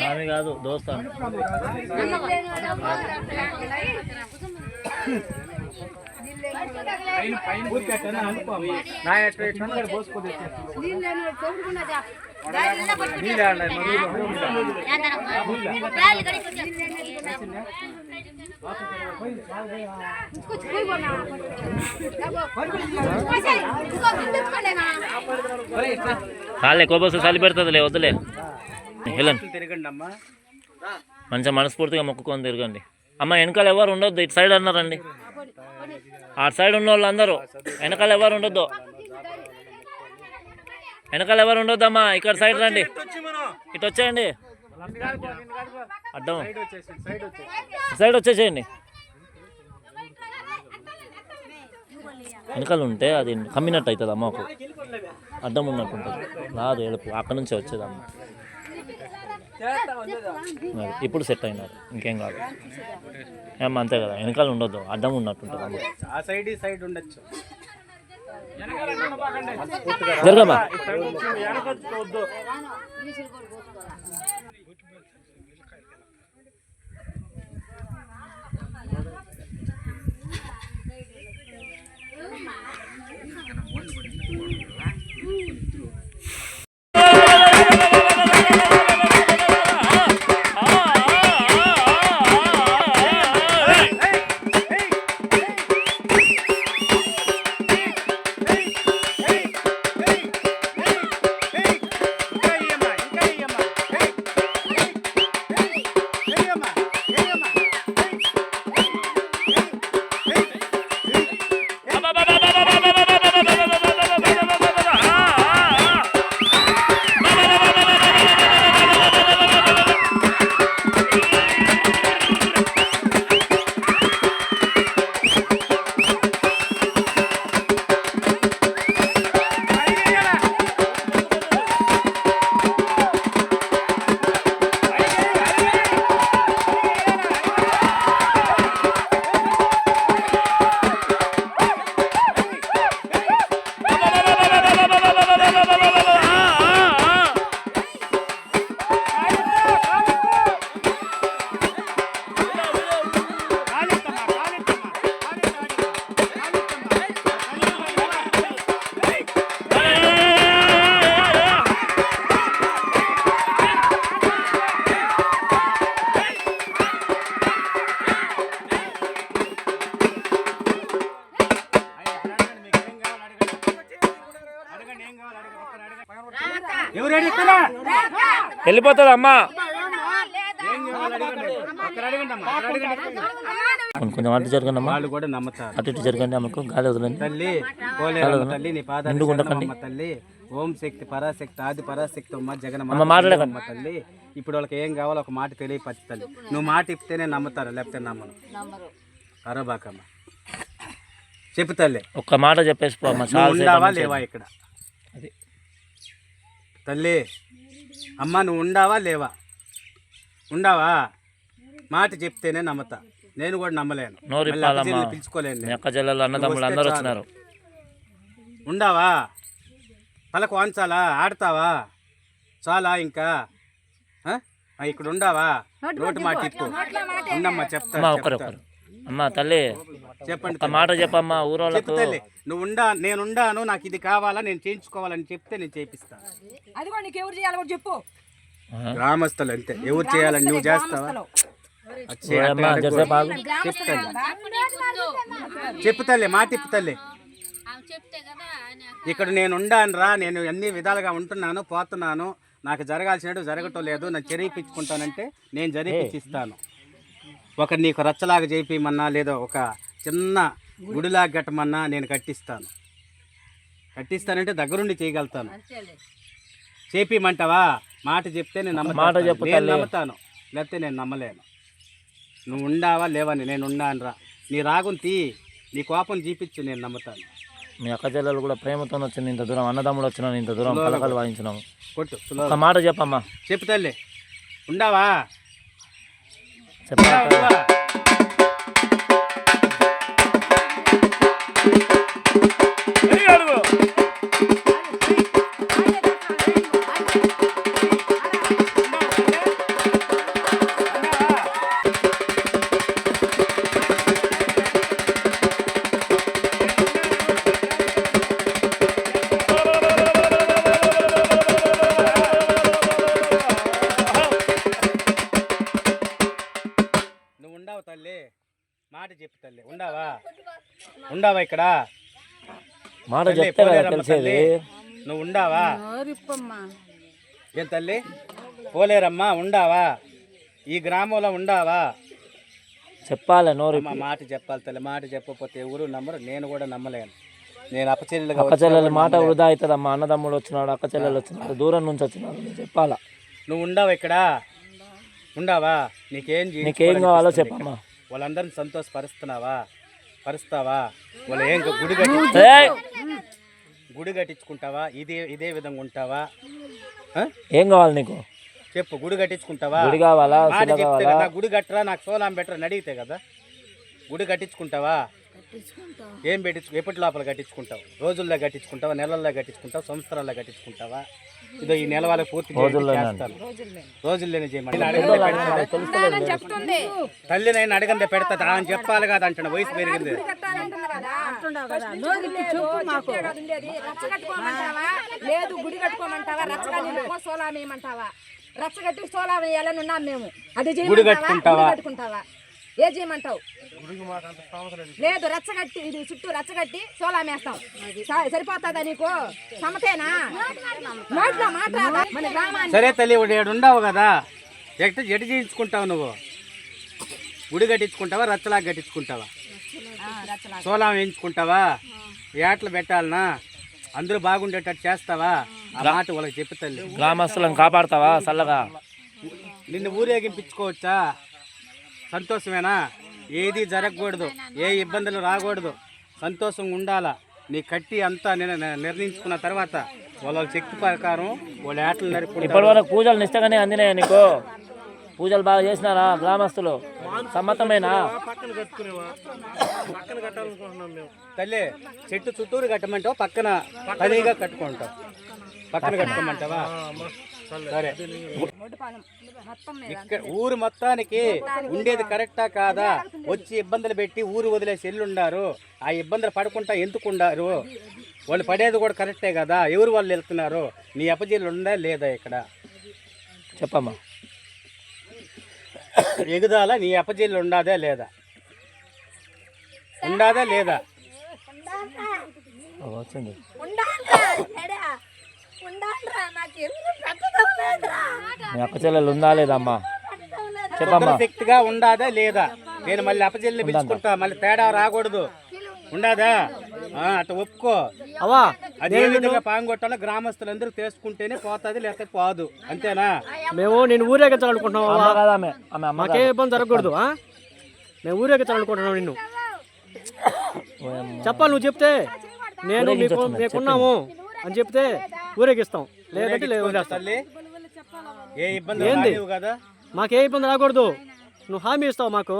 స్వామి కాదు దోస్తాను నా ఎట్లా ఎట్లా కూడా పోసుకోదు నీళ్ళు కాలే కోబోసు చలి పెడుతుందిలే వద్దులే. హెలన్ మంచిగా మనస్ఫూర్తిగా మొక్కుకొని తిరగండి. అమ్మ వెనకాల ఎవరు ఉండొద్దు ఇటు సైడ్ అన్నారండి. అటు సైడ్ ఉన్న వాళ్ళు అందరూ వెనకాల ఎవరు ఉండొద్దు. వెనకాల ఎవరు ఉండొద్దు అమ్మా ఇక్కడ సైడ్ రండి. ఇటు వచ్చేయండి. అడ్డం సైడ్ వచ్చేసేయండి. వెనకాల ఉంటే అది కమ్మినట్టు అవుతుంది అమ్మకు అడ్డం ఉన్నట్టు ఉంటుంది రాదు ఎలుపు అక్కడ నుంచే వచ్చేది అమ్మ. మరి ఇప్పుడు సెట్ అయినారు. ఇంకేం కాదు. ఏమ్మా అంతే కదా. వెనకాల ఉండొద్దు. అడ్డం ఉన్నట్టుంటుంది అమ్మ. ఆ సైడ్ ఈ సైడ్ ఉండొచ్చు. జరగమ్మా అక్కడ అడగండి కొంచెం అటు జరగండి అమ్మా. వాళ్ళు కూడా నమ్ముతారు. అటు ఇటు జరగండి అమ్మకు గాలి వదలండి. తల్లి పోలేరమ్మ తల్లి నీ పాదాలు నిండుగా ఉండకండి. శరణమమ్మ తల్లి. ఓం శక్తి పరాశక్తి ఆది పరాశక్తి అమ్మ జగన్ అమ్మ మాట్లాడకండి. అమ్మ తల్లి. ఇప్పుడు వాళ్ళకి ఏం కావాలో ఒక మాట తెలియపరచు తల్లి. నువ్వు మాట ఇస్తేనే నమ్ముతారు లేకపోతే నమ్మను అరబాకమ్మ. చెప్పు తల్లి. ఒక్క మాట చెప్పేసి పో అమ్మ నువ్వు చాలా ఉండావా సేపు లేవా ఇక్కడ. తల్లి అమ్మ నువ్వు ఉండావా లేవా? ఉండావా? మాట చెప్తేనే నమ్మతా. నేను కూడా నమ్మలేను. పిలుచుకోలేను. అక్క అన్నదమ్ములు అందరూ. వచ్చినారు. ఉండావా? పలకు వాంచాలా? ఆడతావా? చాలా ఇంకా? ఇక్కడ ఉండావా? నోటి మాట ఇప్పు ఉండమ్మా చెప్తా అమ్మ తల్లి. చెప్పండి ఒక మాట చెప్పమ్మా చెప్పు ఊరోళ్ళకు నువ్వు ఉండా నేను ఉండాను నాకు ఇది కావాలా నేను చేయించుకోవాలని చెప్తే నేను చేపిస్తాను అదిగో నీకు ఎవరు చేయాలో కూడా చెప్పు. గ్రామస్తులు అంతే. ఎవరు చేయాలని నువ్వు చేస్తావా? ఓ అట్ట అమ్మ తల్లి. ఇక్కడ నేను ఉండాను రా నేను అన్ని విధాలుగా ఉంటున్నాను పోతున్నాను నాకు జరగాల్సినట్టు జరగటం లేదు నేను జరిపించుకుంటానంటే నేను జరిపించిస్తాను ఒక నీకు రచ్చలాగా చేపిమన్నా లేదా ఒక చిన్న గుడిలాగా కట్టమన్నా నేను కట్టిస్తాను. కట్టిస్తానంటే దగ్గరుండి చేయగలుగుతాను. చేపిమంటావా? మాట చెప్తే నేను మాట చెప్పు నేను. నమ్ముతాను. లేకపోతే నేను నమ్మలేను. నువ్వు ఉండావా లేవని నేను ఉన్నాను రా నీ రాగుని తీ. నీ కోపం చూపించు నేను నమ్ముతాను. మీ అక్క చెల్లెలు కూడా ప్రేమతో వచ్చింది. ఇంత దూరం అన్నదమ్ముడు వచ్చినాను ఇంత దూరం పలకలు వాయించినాము. కొట్టు ఒక. మాట చెప్పమ్మా. చెప్పు తల్లి. ఉండావా? చెప్పమ్మా. ఉండావా ఇక్కడ? మాట చెప్తే తెలిసేది. నువ్వు ఉండావా? ఏం తల్లి? పోలేరమ్మా ఉండావా? ఈ గ్రామంలో ఉండావా? చెప్పాలి నోరు అమ్మ మాట చెప్పాలి తల్లి మాట చెప్పకపోతే ఎవరు నమ్మరు. నేను కూడా నమ్మలేను. నేను అపచెల్లెలుగా అక్క చెల్లెల మాట వృధా అవుతుందమ్మా. అన్నదమ్ముడు వచ్చినాడు అక్క చెల్లెలు వచ్చినాడు దూరం నుంచి వచ్చినాడు నువ్వు చెప్పాలా? నువ్వు ఉండవా ఇక్కడ? ఉండవా? నీకేం నీకేం కావాలో చెప్పమ్మా? వాళ్ళందరిని సంతోషపరుస్తున్నావా? పరుస్తావా? వాళ్ళు ఏం గుడి కట్టి! గుడి కట్టించుకుంటావా? ఇదే ఇదే విధంగా ఉంటావా? ఏం కావాలి నీకు? చెప్పు గుడి కట్టించుకుంటావా? గుడి కావాలా? గుడి కట్టరా నాకు సోలాం బెటరా అని అడిగితే కదా. గుడి కట్టించుకుంటావా? ఏం పెట్టించు ఎప్పటి లోపల కట్టించుకుంటావు? రోజుల్లో కట్టించుకుంటావా? నెలల్లో కట్టించుకుంటావా? సంవత్సరాల్లో కట్టించుకుంటావా? ఇదో ఈ నెల వాళ్ళకి పూర్తి రోజుల్లోనే. చేస్తాను రోజుల్లోనే. చేయమని. అడగందే పెడతా. చెప్తుంది. తల్లి నేను అడగందే పెడతా. అని చెప్పాలి కదా అంటున్నా. వయసు పెరిగింది. చెప్పే కదా. ఉండేది. రచ్చ కట్టుకోమంటావా? లేదు గుడి కట్టుకోమంటావా? రచ్చగా సోలామేయమంటావా? రచ్చ కట్టి సోలాం వేయాలని ఉన్నాం మేము. అది గుడి? కట్టుకుంటావా? ఏ చేయమంటావు? లేదు రచ్చగట్టి ఇది చుట్టూ రచ్చగట్టి సోలామేస్తాం సరిపోతుందా నీకు? సమతేనా నోట్లో మాట్లాడా మన గ్రామాన్ని. సరే తల్లి ఈడ ఉండవు కదా. ఎటు ఎటు చేయించుకుంటావు నువ్వు? గుడి కట్టించుకుంటావా రచ్చలాగా కట్టించుకుంటావా? సోలాం వేయించుకుంటావా? ఏటలు పెట్టాలనా? అందరూ బాగుండేటట్టు చేస్తావా? ఆ మాట వాళ్ళకి చెప్పు తల్లి. గ్రామస్తులను కాపాడతావా చల్లగా? నిన్ను ఊరేగింపించుకోవచ్చా సంతోషమేనా? ఏది జరగకూడదు ఏ ఇబ్బందులు రాకూడదు. సంతోషంగా ఉండాలా? నీ కట్టి అంతా నేను నిర్ణయించుకున్న తర్వాత వాళ్ళ శక్తి ప్రకారం వాళ్ళ ఏటలు నరుపుకుంటారు ఇప్పటి వరకు పూజలు నిష్టగానే అందినాయా నీకు? పూజలు బాగా చేసినారా గ్రామస్తులు? సమ్మతమేనా? తల్లి చెట్టు చుట్టూరు కట్టమంటావా? పక్కన తనిగా కట్టుకుంటావు. పక్కన కట్టుకోమంటావా? సరే. ఇక్కడ ఊరు మొత్తానికి ఉండేది కరెక్టా కాదా? వచ్చి ఇబ్బందులు పెట్టి ఊరు వదిలేసి ఎల్లుండారు. ఆ ఇబ్బందులు పడకుండా ఎందుకు ఉండారు? వాళ్ళు పడేది కూడా కరెక్టే కదా? ఎవరు వాళ్ళు వెళ్తున్నారు? నీ అపజీలు ఉందా లేదా ఇక్కడ? చెప్పమ్మా. ఎగుదాల? నీ అపజీలు ఉండాదా లేదా? ఉండాదా లేదా? వచ్చింది. మీ అక్క చెల్లెలు ఉందా లేదమ్మా చెప్పమ్మా. శక్తిగా ఉండాదా లేదా? నేను మళ్ళీ అపజల్ని పిలుచుకుంటా మళ్ళీ తేడా రాకూడదు. ఉండాదా? ఆ, అట్ట ఒప్పుకో. అవా అదే విధంగా పాంగొట్టాలో గ్రామస్తులందరూ చేసుకుంటేనే పోతుంది లేకపోతే పోదు. అంతేనా? మేము నేను ఊరేగించాలనుకుంటున్నాం మాకే ఇబ్బంది జరగకూడదు? మేము ఊరేగించాలనుకుంటున్నాం నిన్ను. చెప్పాలి నువ్వు చెప్తే. నేను మీకు మీకున్నాము అని చెప్తే ఊరేగిస్తాం. లేదంటే లేదు ఏ ఇబ్బంది రానివ్వు కదా. మాకే ఇబ్బంది రాకూడదు. నువ్వు హామీ ఇస్తావు మాకు.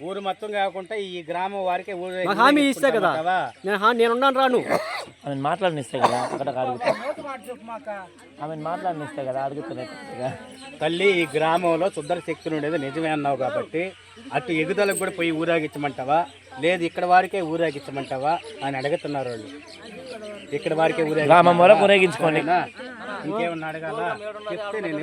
ఊరు మొత్తం కాకుండా ఈ గ్రామం వారికి ఊరు హామీ ఇస్తే కదా? నేను హా- నేను ఉన్నాను రాను. ఆమె మాట్లాడనిస్తే కదా అక్కడ అడుగుతా ఆమె మాట్లాడనిస్తే కదా అడుగుతున్నాయి తల్లి ఈ గ్రామంలో శుద్ధ శక్తులు ఉండేది నిజమే అన్నావు కాబట్టి అటు ఎగుదలకు కూడా పోయి ఊరేగించమంటావా? లేదు ఇక్కడ వారికే ఊరేగించమంటావా? అని అడుగుతున్నారు వాళ్ళు. ఇక్కడ వారికే గ్రామం వరకు ఊరేగించుకోండి. ఇంకేమన్నా అడగాల? చెప్తే నేను